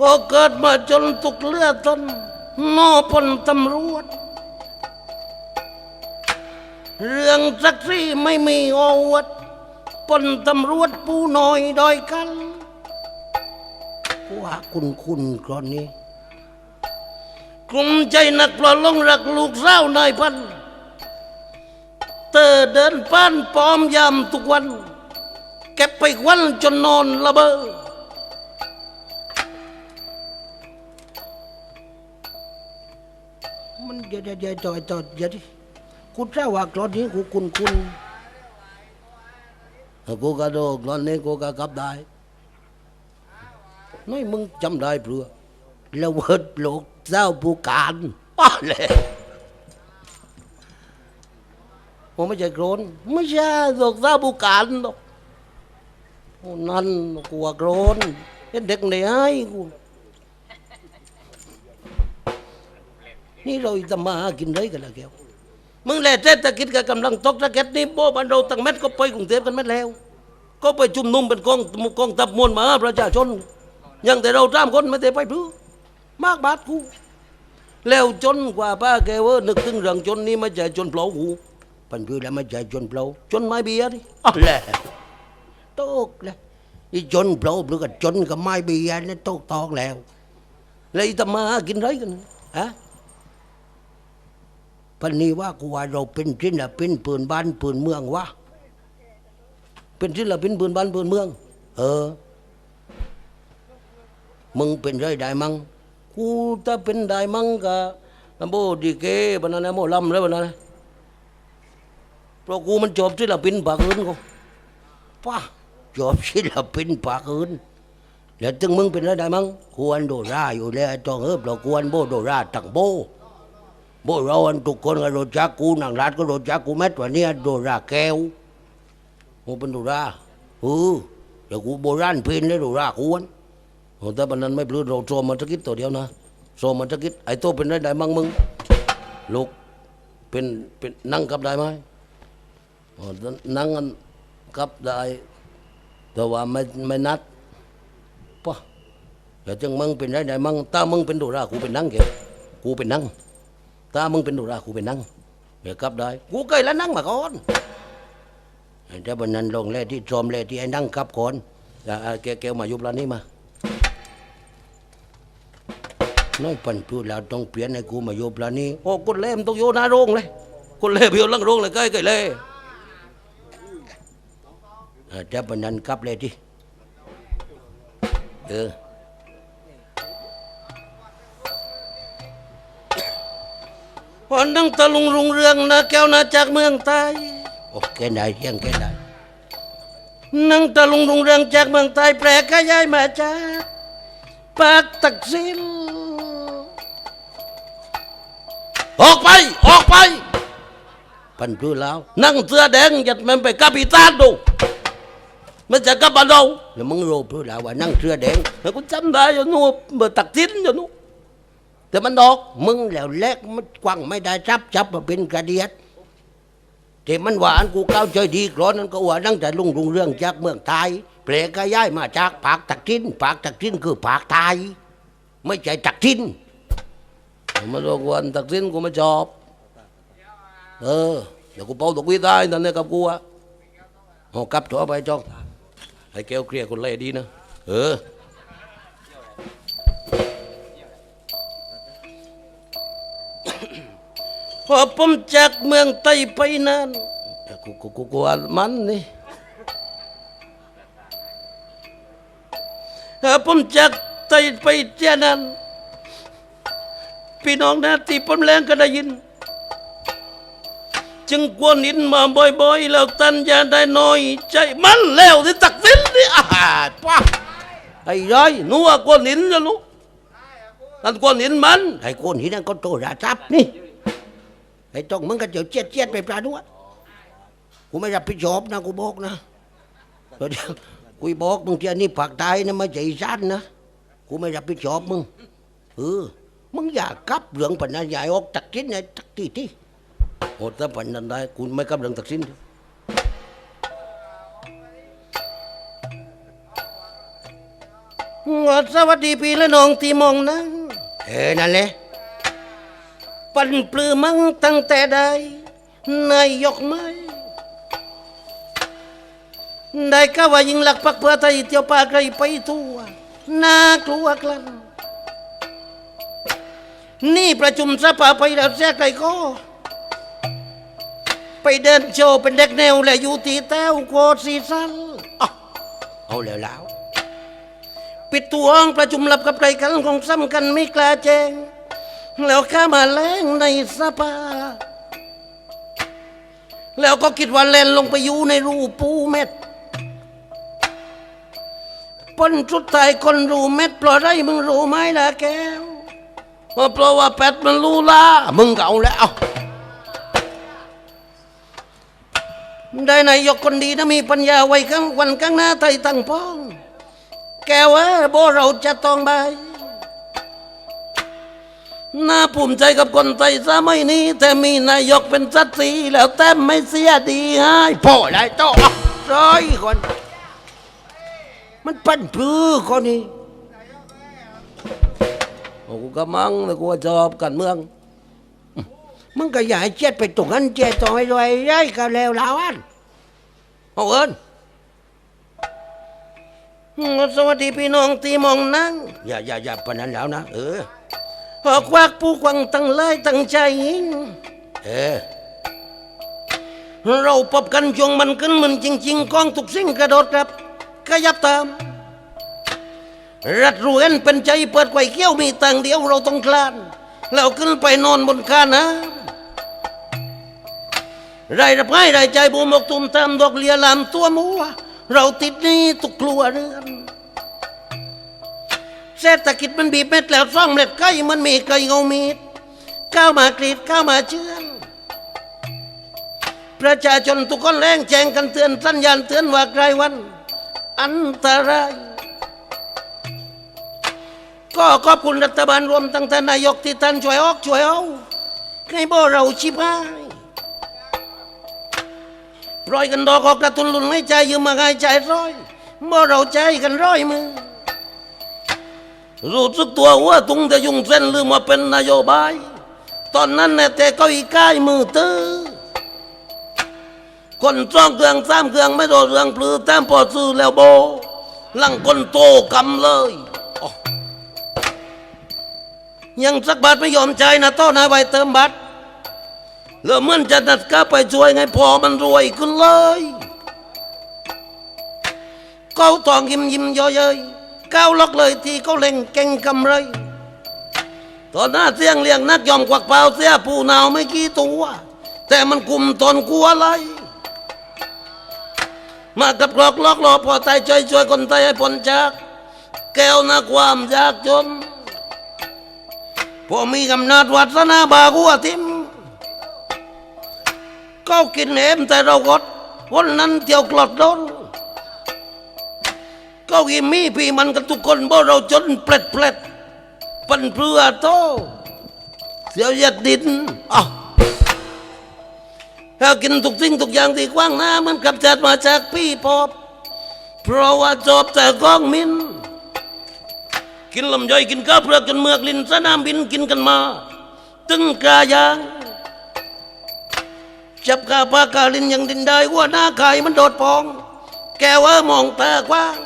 ก็เกิดมาจนตุกเลือดตนนอพลตำรวจ เรื่องสักซี่ไม่มีอวัดปนตำรวจผู้น้อยดอยกันว่าคุณคุณกรอนนี้กลุ่มใจนักปลอลงรักลูกเศร้านายพันเตอเดินป้านปอมยามทุกวัน เก็บไปวันจนนอนระเบ้อ เดี๋ยวเดี๋ยวเดี๋ยวจอยจอยเดี๋ยวดิกูเจ้าว่ากรอนนี้กูคุณคุณกูกระโดกรอนนี้กูก็กลับได้น้อยมึงจำได้เปล่าแล้วเวิร์ดโลกเจ้าผู้การป้าเลยผมไม่ใช่โกรนไม่ใช่โลกเจ้าผู้การหรอกนั่นกลัวโกรนเด็กไหนให้กู นี่เราจะมาหากินได้กันละแก้วมึงแหละเศรษฐกิจกับกำลังตกตะเก็ดนี่โบ้บ้านเราตั้งเม็ดก็ไปกรุงเทพกันเม็ดแล้ว ก็ไปชุมนุมเป็นกองกองทัพมวลมหาประชาชนยังแต่เราตามคนไม่ได้ไปพลื้มากบาทกูแล้วจนกว่าป้าแกว่านึกถึงเรื่องจนนี้ไม่ใช่จนเปล่าหูปันพื้แล้วไม่ใช่จนเปล่าจนไม้เบียร์ดิอ๋อแหละตกเลยอีจนเปล่าหรือกับจนกับไม้เบียร์นี่ตกตอกแล้ว แล้วอีตมาหากินไรกันฮะ ปันนี้ว่ากูว่าเราเป็นศิลปินปืนบ้านปืนเมืองวะเป็นศิลปินปืนบ้านปืนเมือง เออ มึงเป็นไรได้มั้งกูถ้าเป็นได้มั้งก็ลำโบดีเกบันนั้นโมลำแล้วบันนั้นเพราะกูมันจบศิลปินปากอื่นกูป้าจบศิลปินปากอื่นแล้วถึงมึงเป็นไรได้มั้งควรโดราอยู่แล้วจองเอิบเราควรโบโดราตังโบ บเราอันทุกคนก็รู้จักกูนางรัฐก็รู้จักกูแม้แต่เนี่ยโดราแก้วกูเป็นโดราเออเดี๋ยวกูโบราณเพลนเลยโดราควรโอ้แต่บันนั้นไม่ปลื้เราโซมันตะกิดตัวเดียวนะโซมันตะกิดไอ้ตัวเป็นได้ได้มั่งมึงลูกเป็นเป็นนั่งกับได้ไหมโอ้นั่งกันกับได้แต่ว่าไม่ไม่นัดป่ะแต่จังมึงเป็นได้ได้มั่งถ้ามึงเป็นดุรากูเป็นนั่งเกี่ยกูเป็นนั่ง ถ้ามึงเป็นดุรากูเป็นนั่งเดี๋ยวกับได้กูเคยแล้วนั่งมาก่อนแต่บันนั้นลงแล่ที่โซมแล่ที่ไอ้นั่งกับก่อนแกแกมายุบร้านนี้มาน้อยปันพูดแล้วต้องเปลี่ยนให้กูมาโยบลานี้โอ้คนเล่มต้องโยนาโรงเลยคนเล่ไปโยหลังโรงเลยใกล้ใกล้เลยเออแต่ปันนั้นกลับเลยที่เออ พอนั่งตะลุงรุงเรืองนะแก้วนะจากเมืองใต้โอ้แกไหนเที่ยงแกไหนนั่งตะลุงรุงเรืองจากเมืองใต้แปลกย้ายมาจากปากตักสินออกไป ออกไปปันพูดแล้ว นั่งเสื้อแดงยัดมันไปกับอีตานดูมันจะกับบ้านเราแล้วมึงรู้พูดแล้วว่านั่งเสื้อแดงแล้วกูจำได้อยู่นู่นเมื่อตักสินอยู่นู่น แต่มันออกมึงแล้วแลกมันกว้างไม่ได้จับจับมาเป็นกระเดียดแต่มันว่าอันกูเก้าใจดีกรอนนั้นก็ว่านั่งแต่ลุงรุงเรื่องจากเมืองไทยเปลกย้ายมาจากปากตักทินปากตักทินคือปากไทยไม่ใช่ตักทินมาลงวันตักทินกูไม่ชอบเออเดี๋ยวกูเป่าตกวิได้นั่นเนี่ยกับกูอะเอกับตัวไปจ้องให้แก้วเคลียร์คนเล่ดีนะเออ พอผมจากเมืองไต้ไปนั้นแต่กูกูกูกลัวมันนี่ถ้าผมจากไตไปเที่ยนั้นพี่น้องนะที่ผมแรงก็ได้ยิน จึงกวนอินมาบ่อยๆ แล้วตันยาได้น้อย ใจมันแล้วที่ตักสินนี่อาหารป้าไอ้ร้อยนัวกวนอินจะรู้นั่นกวนอินมันไอ้กวนอินนั่นก็โตราจับนี่ ไอ้ต้องมึงก็เจียวเจียดเจียดไปปลาด้วยกูไม่รับผิดชอบนะกูบอกนะกูบอกมึงที่อันนี้ผักตายนะไม่ใช่อีสานนะกูไม่รับผิดชอบมึงเออมึงอย่ากลับเรื่องปัญญาใหญ่ออกตักสินไอ้ตักที่ที่โอ้ถ้าปัญญาได้กูไม่กลับเรื่องตักสินงดสวัสดีพี่และน้องที่มองนั้นเออนั่นแหละ ปันปลือมั่งตั้งแต่ใดนายยกไม้ได้ก็ว่ายิงหลักปักเพื่อไทยเที่ยวป่าไกลไปทั่วน่ากลัวกลันนี่ประชุมสภาไปแล้วแท้ไกลก็ ไปเดินโชว์เป็นเด็กแนวและอยู่ที่แต้วโคตรซีซันอ้าวเอาแล้วแล้ว ปิดตัวห้องประชุมลับกับใครกันคงซ้ำกันไม่กล้าแจ้ง แล้วข้ามาแล้งในสภาแล้วก็คิดว่าแลนลงไปอยู่ในรูปูเม็ดปนสุดไทยคนรูเม็ดเพราะไรมึงรู้ไหมล่ะแก้วเพราะว่าแปดมันรู้ละมึงเก่าแล้วได้นายกคนดีนะมีปัญญาไว้ข้างวันข้างหน้าไทยตั้งพ้อง แกว่าโบเราจะต้องไป น่าภูมิใจกับคนไทยสมัยนี้แต่มีนายกเป็นสัตสีแล้วแต่ไม่เสียดีให้พ่อได้โตอะร้อยคน มันปั้นพื้อคนนี้โอ้กูกำมังแต่กูจอบกันเมือง มึงก็อย่าให้เจ็ดไปตรงนั้นเจ็ดต่อให้รวยได้ก็แล้วล้วอันเอาเอินอืมสวัสดีพี่น้องที่มองนั่งอย่าอย่าอย่าปนนั้นแล้วนะเออ หอกวักผู้ควังตั้งเลยตั้งใจ เออ เราพบกันจงมันขึ้นมันจริง ๆกองทุกสิ่งกระโดดครับขยับตาม รัดรูเอ็นเป็นใจเปิดไกวเกี้ยวมีตังเดียวเราต้องคลานแล้วขึ้นไปนอนบนคาน้ำไรรับให้ไรใจบูมกตุมตามดอกเลียลามตัวมัว เราติดหนี้ตุกครัวเรือน เศรษฐกิจมันบีบเม็ดแล้วซ่องเม็ดไก่มันมีไก่เงามีดก้าวมากรีดก้าวมาเชื่อนประชาชนทุกคนแรงแจงกันเตือนสัญญาณเตือนว่าใครวัน อันตรายก็ขอบคุณรัฐบาลรวมตั้งแต่นายกที่ท่านช่วยออกช่วยเอาให้บ่เราชิบหายปล่อยกันดอกออกกระตุนลุนไม่ใจยืมมาให้ใจร้อยบ่เราใจกันร้อยมือ รู้สึกตัวว่าตุงจะยุ่งเส้นลืมาเป็นนโยบาย ตอนนั้นเนี่ยแต่ก็อีกายมือตื้อคนจ้องเครื่องสามเครื่องไม่โดนเรื่องปลือแต้มพอซื้อแล้วโบหลังคนโตกำเลยยังสักบาทไม่ยอมใจนะต้อนายไวเติมบัตรแล้วเมื่อนจะนัดก้าไปช่วยไงพอมันรวยขึ้นเลย เขาทองยิ้มยิ้มย่อยเย้ย ก้าวล็อกเลยที่เขาเล่งเก่งกำไรตอนหน้าเสียงเลี้ยงนักยอมควักเปล่าเสียผู้นาวไม่กี่ตัวแต่มันคุมตนกลัวอะไรมากับกรอกล็อกหลอพอตายช่วยช่วยคนไทยให้พ้นจากแก้วน้าความยากจนพอมีกำนาจวัฒนาบากัวทิมก็กินเอ็มแต่เรากดวันนั้นเที่ยวกลอดโดน ก็กินมีพี่มันกันทุกคนบ่เราจนเปล็ดเปล็ดปันเพื่อโตเสียวยัดดินอ้าวถ้ากินทุกสิ่งทุกอย่างที่กว้างหน้ามันกลับจัดมาจากพี่พบเพราะว่าจบแต่กองมิน กินลำย่อยกินข้าวเปลือกจนเมือกลินสนามบินกินกันมา ตึงกายาง จับกาปากาลินยังดินได้ว่าหน้าไข่มันโดดปอง แกว่ามองตากว้าง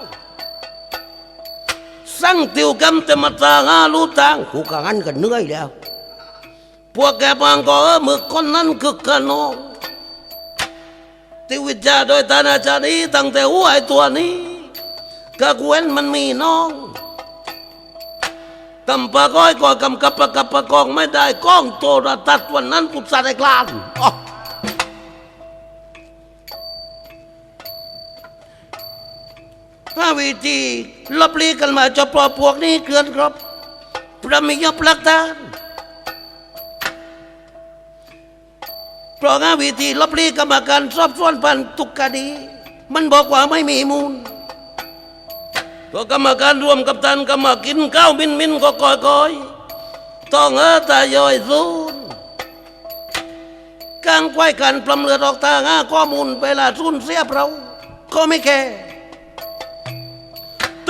สั่งติวกำแต่มาตางาลูตังกูกังันกันเหนื่อยแล้ว พวกแกบางก็เออมือคนนั้นคือขนองที่วิจารโดยตานาจารีตั้งแต่หัวไอตัวนี้ก็เว้นมันมีน้องตำปะก้อยก็กำกับปะกับปะกองไม่ได้กล้องโทรทัศน์วันนั้นกุศลไอ้กลานอ้อาวิธีลบลีกันมาจะปลอพวกนี้เกลื่อนครบประมียบหลักฐานเพราะงั้นวิธีลบลีกรรมการสอบสวนพันทุกคดี มันบอกว่าไม่มีมูลตัวกรรมการรวมกับท่านก็มากินข้าวมินมินก็กอยกอยต้องเออตายอยซูนกางควายกันปลำเลือดออกทางหาข้อมูลเวลาสูญเสียเราก็ไม่แค่ตึ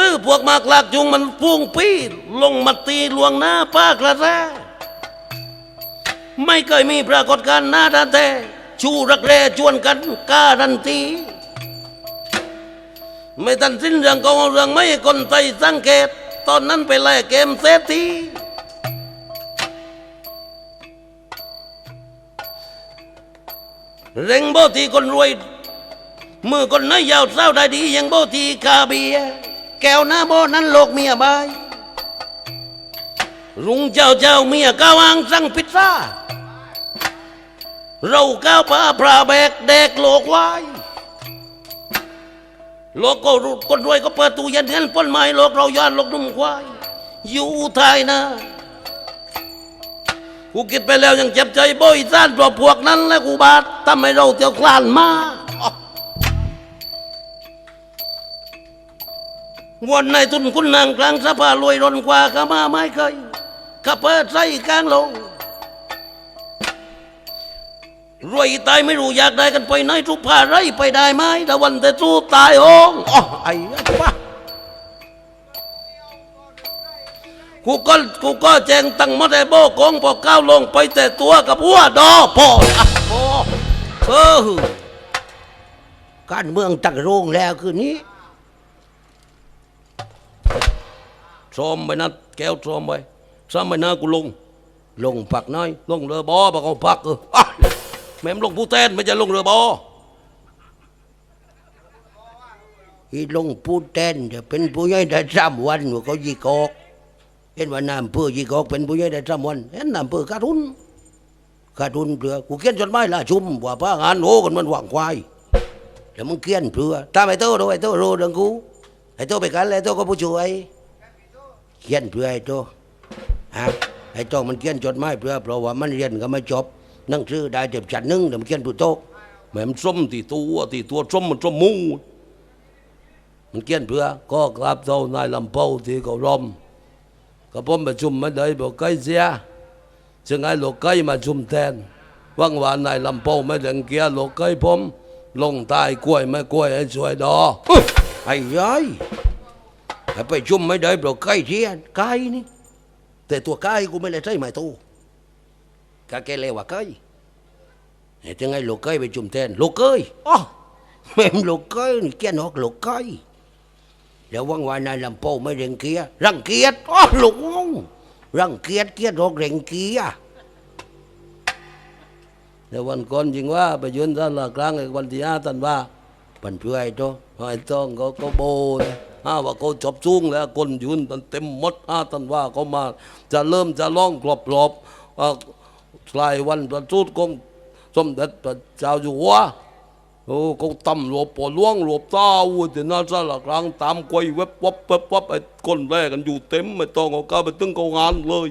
ซื้อพวกมากลากยุงมันพุ่งปีลงมาตีลวงหน้าป้ากระแรไม่เคยมีปรากฏการณ์หน้าด้านแต่ชูรักแร้ชวนกันการันตี ไม่ทันสิ้นเรื่องก็เอาเรื่องไม่ให้คนไทยสังเกต ตอนนั้นไปแลกเกมเซตทีเร่งโบทีคนรวยมือคนน้อยยาวเศร้าได้ดียังโบทีคาเบีย แก้วหน้าโบนั้นโลกเมียบาย รุงเจ้าเจ้าเมียก้าวางสั่งพิซซ่า เราก้าวผ้าพราแบกแดกโลกไว้โลกก็รุดคนรวยก็เปิดตู้เย็นเงินป้นไม้โลกเราย้อนโลกนุ่มควาย อยู่ไทยนะกูคิดไปแล้วยังเจ็บใจบ่อยซ่านเพราะพวกนั้นและกูบาดทำให้เราเที่ยวคลานมา วันในทุนคุณนางกลางสภารวยรนกว่าข้ามาไม่เคยข้าเปิดใส่กลางลงรวยตายไม่รู้อยากได้กันไปไหนทุกผ้าไรไปได้ไหมแต่วันแต่สู้ตายโองอ๋อไอ้ป้ากูก็กูก็แจ้งตั้งมาแต่โบกงพอก้าวลงไปแต่ตัวกับหัวดอพออะพอเออการเมืองตั้งโรงแล้วคืนนี้ ซอมไปนะแก้วซอมไปซ้ำไปนะกูลง ลงปักน้อย ลงเรือบอปักเอาปักเออแม่มลงผู้แทนไม่จะลงเรือบออีลงผู้แทนจะเป็นผู้ใหญ่ได้สามวันว่าเขายีกอกเห็นว่าน้ำเพื่อยีกอกเป็นผู้ใหญ่ได้สามวันเห็นน้ำเพื่อขาดทุนขาดทุนเพื่อกูเขียนจดหมายลาชุมว่าพางานโอ้กันมันหวังควายแล้วมึงเขียนเพื่อถ้าไอ้โตรู้ไอ้โตรู้เรื่องกูไอ้โตไปกันแล้วไอ้โตก็ผู้ช่วย เขียนเพื่อไอ้โตฮะไอ้โตมันเขียนจดหมายเพื่อเพราะว่ามันเรียนก็ไม่จบหนังสือได้เจ็บจัดหนึงแต่มันเขียนผู้โตะแม่มันส้มตีตัวตีตัวส้มมันส้มมูดมันเขียนเพื่อก็กราบเจ้านายลำเปาที่เขารอมก็ผมประชุมไม่ได้บอกใกล้เสียจึงให้ลูกไก่มาชุมแทนว่างวานนายลำเปาไม่เดังเกียร์ลูกไก่ผมลงใตายกล้วยไม่กล้วยให้ช่วยดออึ๊ะไอ้ยัยให้ ไปชุมไม่ได้เพราะไก่เทียนไก่นี่ แต่ตัวไก่กูไม่ได้ใช่ไหมตู้กะแกเลวว่าไก่เฮ้ยจะไงลูกไก่ไปชุมแทนลูกเอ้ยอ๋อแม่ลูกไก่นี่แกนอกลูกไก่แล้วว่างวานายลำโพไม่เร่งเกียร์รังเกียจอ๋อลูกงงรังเกียจเกียจรอกเร่งเกีย์แล้ววันก่อนจริงว่าไปยืนด้านหลักกลางไอ้วันที่ห้าตันว่าปันเพื่อไอ้โตไอ้ต้องก็ก็โบเลย ห้าว่าเขาจบจุ้งแล้วคนยืนตันเต็มหมดห้าตันว่าเขามา จะเริ่มจะร้องกรอบกรอบลายวันประสูติของสมเด็จพระเจ้าอยู่หัวโอ้เขาตำรวจปอล่วงรวบต้าแต่น่าจะหลักลางตามกวยเว็บวับเว็บวับไอ้คนแรกกันอยู่เต็มไม่ต้องเอาก้าไปตึงเขางานเลย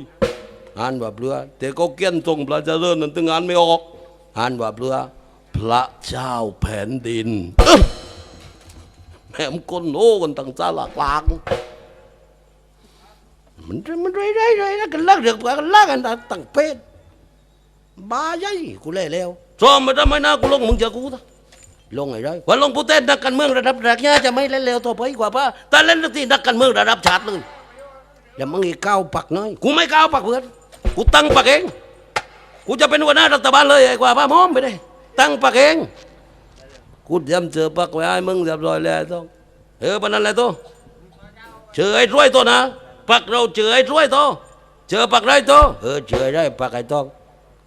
งานแบบเรือแต่เขาเกี้ยนทรงพระเจริญนั้นตึงงานไม่ออกงานแบบเรือพระเจ้าแผ่นดิน แม่มคนโอ้กันตั้งซาหลักลางมันมันไรไรไรแล้วกันลักเดือกกันลักกันตั้งเป็ดบ้าใหญ่กูเล่แล้วซ้อมมาทำไมนะกูลงมึงเจอกูตะลงไงได้วันลงผู้เต้นนักการเมืองระดับแรกเนี่ยจะไม่เล่นเร็วต่อไปกว่าป้าแต่เล่นที่นักการเมืองระดับชาติเลยแล้วมึงอีกก้าวปักน้อยกูไม่ก้าวปักเพื่อนกูตั้งปักเองกูจะเป็นหัวหน้ารัฐบาลเลยไอ้กว่าป้ามอมไปเลยตั้งปักเอง กูเตรียมเจอปักไว้ให้มึงเรียบร้อยแล้วต้องเออปนนั้นแหละตัวเจอไอ้รวยตัวนะปักเราเจอไอ้รวยตัวเจอปักไรตัวเออเจอได้ปักไอ้ต้อง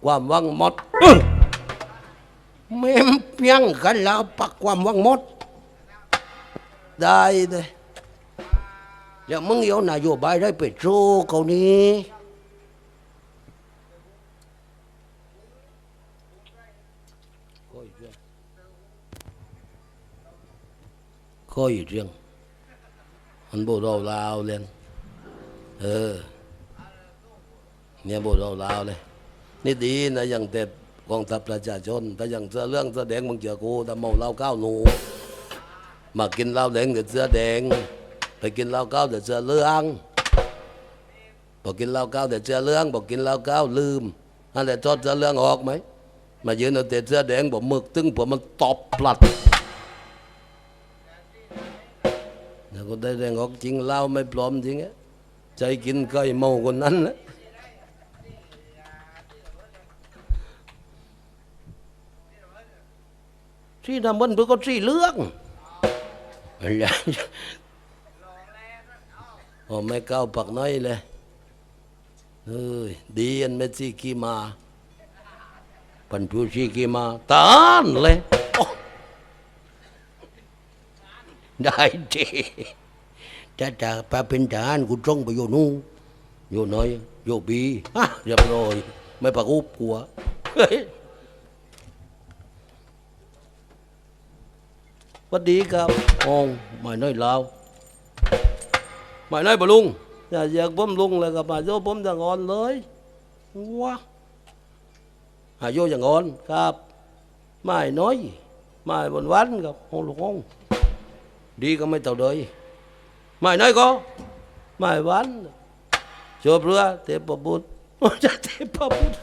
ความหวังหมดอื้อแม่มเพียงกันแล้วปักความหวังหมด ได้เลยแล้วมึงเอานโยบายได้ไปโชว์เขานี้ ค่อยเรื่องมันโบเราลาวเล่นเออเนี่ยโบเราลาวเลยนี่ดีนะยังแต่กองทัพประชาชน ถ้ายังเสื้อเรื่องเสื้อแดงมึงเจอกูแต่เมาเหล้าก้าวหนูมากินเหล้าแดงแต่เสื้อแดง ไปกินเหล้าก้าวแต่เสื้อเหลืองบอกกินเหล้าก้าวแต่เสื้อเหลืองบอกกินเหล้าก้าวลืมอันแต่ทอดเสื้อเหลืองออกไหมมายืนเอาแต่เสื้อแดงบอกมึกตึงผมมันตอบปลัด ก็ได้แรงออกจริงเล่าไม่ปลอมจริงใจกินไก่เมาคนนั้นนะที่ทำมันเพื่อก็ที่เลือกอะไรโอ้ไม่ก้าวปักน้อยเลยเฮ้ยดีอันไม่ซีกีมาปันผู้ชีกีมาตานเลยโอ้ ได้ดีถ้าจะไปเป็นทหารกูจ้องไปอยู่นู่นอยู่น้อยอยู่บีฮะเรียบร้อยไม่ประกุบกลัวสวัสดีครับโองไม่น้อยลาวไม่น้อยบลุงอย่าอยากผมลุงเลยกับมาโยผมจะงอนเลยว้าอายุอย่างอนครับไม่น้อยไม่บนวันครับโอ้ลูกองดีก็ไม่เท่าเดยไม่น้อยก็ไม่วันจบเรือเทพบุต รโอ้จะเทพบุตร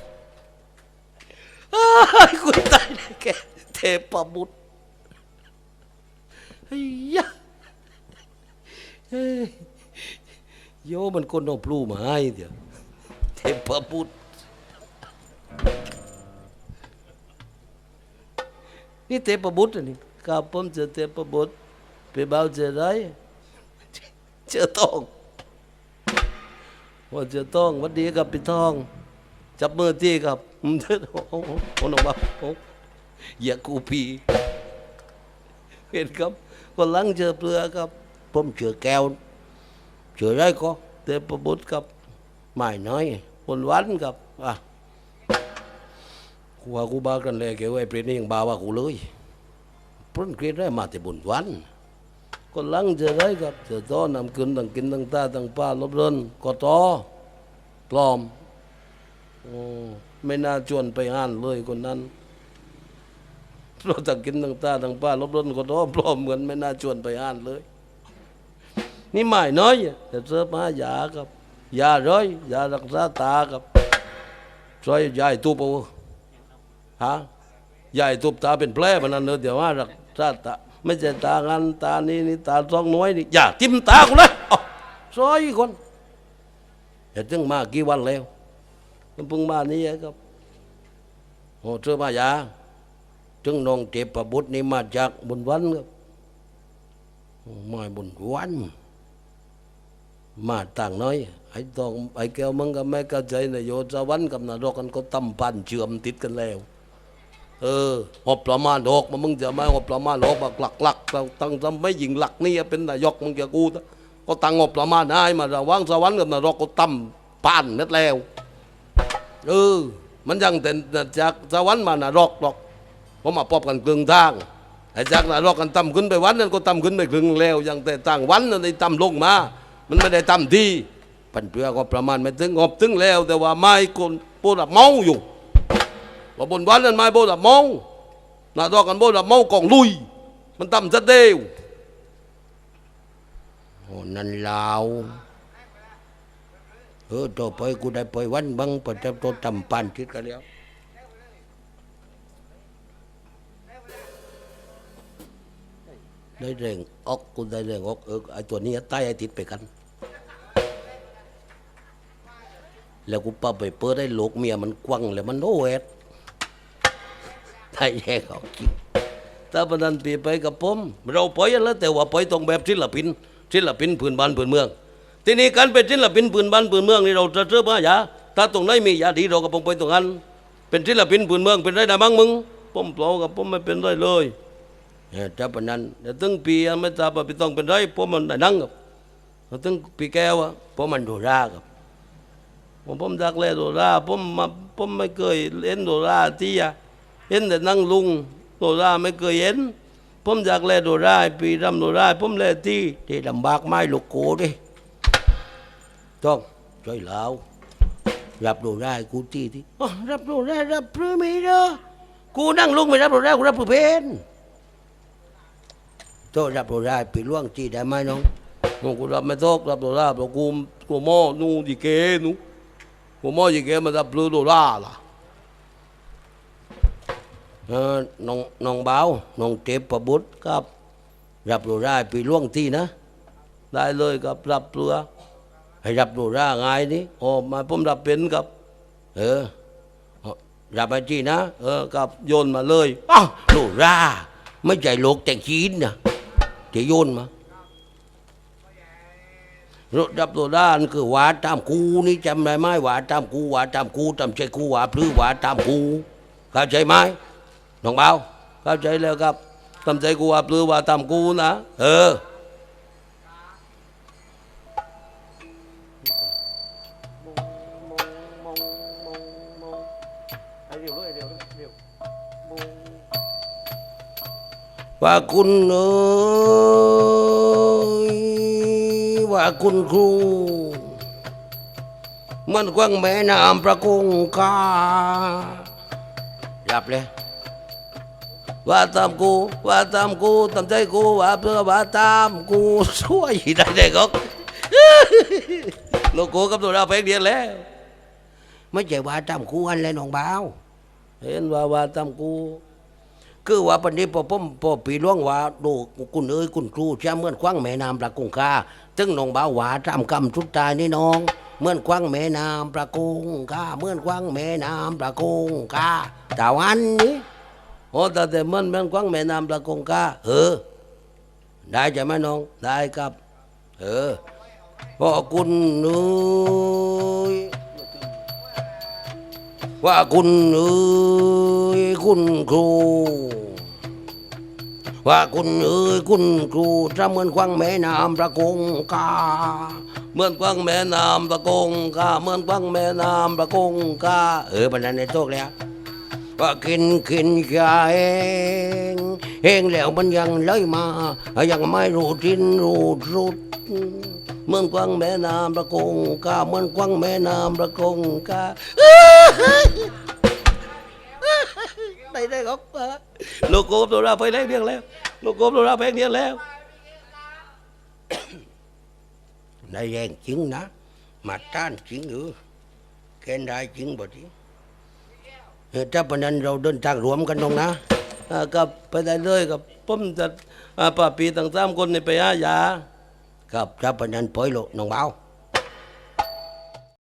อ้ายคุยตายเลยแกเทพบุตรเฮ้ยยะเฮ้ยโยมันคนเอาปลูมาให้เดี๋ยวเทพบุตรนี่เทพบุตรนี่ข้าผมเจอเทพบุตร ไปเบาเจอได้เจอทองว่าเจอทองหวันดีกับพี่ทองจับมือที่ครับอืมเด้อโอ้โหโอ้โหน้อบาอย่ากูปีเห็นครับวันหลังเจอเปลือครับ ผมเจอแก้วเจอได้ก็เทพบุตรครับไม่น้อยคนวันครับอะกูว่ากูบ้ากันเลยแกว่าไอ้เปรตนี่ยังบ้าว่ากูเลยเพราะเกรดได้มาแต่บนวัน คนลังเจอได้กับเจอต้อนำกินตั้งกินตั้งตาตั้งป้าลบเลินก็ต่อปลอมโอ้ไม่น่าชวนไปอ่านเลยคนนั้นเราตั้งกินตั้งตาตั้งป้าลบล้นก็ร้อปลอมเหมือนไม่น่าชวนไปอ่านเลย นี่ไม่น้อยแต่เสิร์ฟมายาครับยาร้อยยารักษาตาครับช่วยยายตุบเอาฮะยายตุบตาเป็นแผลมันนั่นเนอะเดี๋ยวว่ารักษาตา ไม่ใช่ตางันตานี่นี่ตาสองน้อยนี่อย่าจิ้มตากูเลยเอาซอยคนเห็นถึงมากี่วันแล้วมันเพิ่งมานี่ครับโอ้เสื้อมายาถึงน้องเทพบุตรนี่มาจากบนวันครับมาบนวันมาต่างน้อยไอ้ตองไอ้แก้วมึงกับแม่กระใจนายโยสวรรค์กับนรกกันก็ตำปันเชื่อมติดกันแล้ว เออหอบประมาณหกมามึงจะมาหอบประมาณหกบักหลักหลักตั้งทำไม่ยิงหลักนี่เป็นนายกมึงจะกูก็ตั้งหอบประมาณให้มาระวังสวรรค์กับนรกก็ตำปานนัดแล้วเออมันยังแต่จากสวรรค์มานรกหรอกผมมาปอบกันกลึงทางไอ้จากนั้นรอกกันต่ำขึ้นไปวันนั้นก็ต่ำขึ้นไปครึ่งแล้วยังแต่ต่างวันนั้นได้ต่ำลงมา มันไม่ได้ต่ำที่ปันเปลือก็ประมาณไม่ถึงงบถึงแล้ว แต่ว่าไม้คนโบดับเมาอยู่ว่าบนวันนั้นไม้โบดับเมาเมาองลุย มันต่ำจะเดียวโอ้นั่นลาวเออต่อไปกูได้ไปวันบังประจับตัวต่ำปานคิดกันแล้วได้แรงออกกูได้แรงออกเออไอตัวนี้ใต้ไอติดไปกันแล้วกูปาไปเปิดได้โลกเมียมันกวังแล้วมันโอเวด ไทยแย่เขากินถ้าปนันปีไปกับผม เราปล่อยแล้วแต่ว่าปล่อยตรงแบบศิลปินศิลปินพื้นบ้านพื้นเมือง ทีนี้การเป็นศิลปินพื้นบ้านพื้นเมืองนี่เราจะเจอมายาถ้าตรงไหนมียาดีเราก็ปงไปตรงนั้นเป็นศิลปินพื้นเมืองเป็นได้ได้บ้างมึงผมเปล่ากับผมไม่เป็นได้เลยเนี่ยจับปนนั้นแต่ถึงปีไม่ทราบว่าพี่ต้องเป็นไรเพราะมันได้นั่งกับแต่ถึงปีแก้วอะเพราะมันโดรากับผมผมดักเล่นโดราผมมาผมไม่เคยเล่นโดราที่อะ เห็นแต่นั่งลุงโดราไม่เคยเห็น ผมอยากเล่นโดราปีรำโดราผมเล่นที่ที่ลำบากไม้ลูกโกดิต้องช่วยเรารับโดราให้กูที่ที่รับโดรารับเพื่อไม่เด้อกูนั่งลุงไม่รับโดรากูรับเพื่อเพนโทษรับโทรได้ปีล่วงที่ได้ไหมน้องน้องกูรับไม่โทษรับโทรได้บอกกูกูหม้อนู่ดีเกนูกูหม้อดีเกมารับรู้โทรได้ล่ะ เออน้องน้องเบาน้องเจ็บประบุตรครับ รับโทรได้ปีล่วงที่นะ ได้เลยครับรับเรือให้รับดูร่าไงายนี่โอ้มาผมรับเป็นครับ เออรับมาจีนะ เออกับโยนมาเลยอ้าวดูราไม่ใช่โลกแต่งชีนนะที่โยนมารถรับตัวด้านคือหวาตามกูนี่จำได้ไหมหวาตามกูหวาตามกูจำใจกูหวาพลือหวาตามกูเข้าใจไหม น้องเบาเข้าใจแล้วครับจำใจกูหวาพลือหวาตามกูนะ เออว่าคุณเอ๋ยว่าคุณครู มันกว้างแม่น้ำประกงกาหลับเลย ว่าตามกูว่าตามกูตามใจกูว่าเพื่อว่าตามกูช่วยได้ได้ก็โลโก้กับตัวเราเพลงเดียวแล้ว ไม่ใช่ว่าตามกูอันเลยน้องบ่าวเห็นว่าว่าตามกู คือว่าปันนี้พอผมพอปีล่วงว่าดูคุณเอ้ยคุณครูจะเหมือนคว้างแม่น้ำประกงคาจึงน้องบ่าวว่าจำกำทุกตายนี่น้องเหมือนคว้างแม่น้ำประกงคาเหมือนคว้างแม่น้ำประกงคาแต่วันนี้ โอ้แต่แต่เมือนเมือนคว้างแม่น้ำประกงคาเออได้ใช่ไหมน้อง ได้ครับ เออพอคุณเอ้ยว่าคุณเอ้ยคุณครู ว่าคุณเอ้ยคุณครูจะเหมือนควงแม่น้ำประกงกาเหมือนควงแม่น้ำประกงกาเหมือนควงแม่น้ำประกงกาเออปันนั้นในโตกแล้ว ว่ากินกินชาเองเองแล้วมันยังเลยมา ยังไม่รู้ทินรู้สุดเมือนกวางแม่น้ำประกงกาเมือนกวางแม่น้ำประกงกาได้ได้ครับโลโก้ตัวเราไปเล่นเรียงแล้วโลโก้ตัวเราไปเรียงแล้วได้แรงจริงนะมาต้านจริงเออแกนได้จริงบ่จริง ถ้าปนั้นเราเดินทางรวมกันตรงนะกับไปได้เลยกับผมจะอ่าป้าปีต่างสามคนในไปหายาครับถ้าปนนั้นปล่อยโลกน้องเบา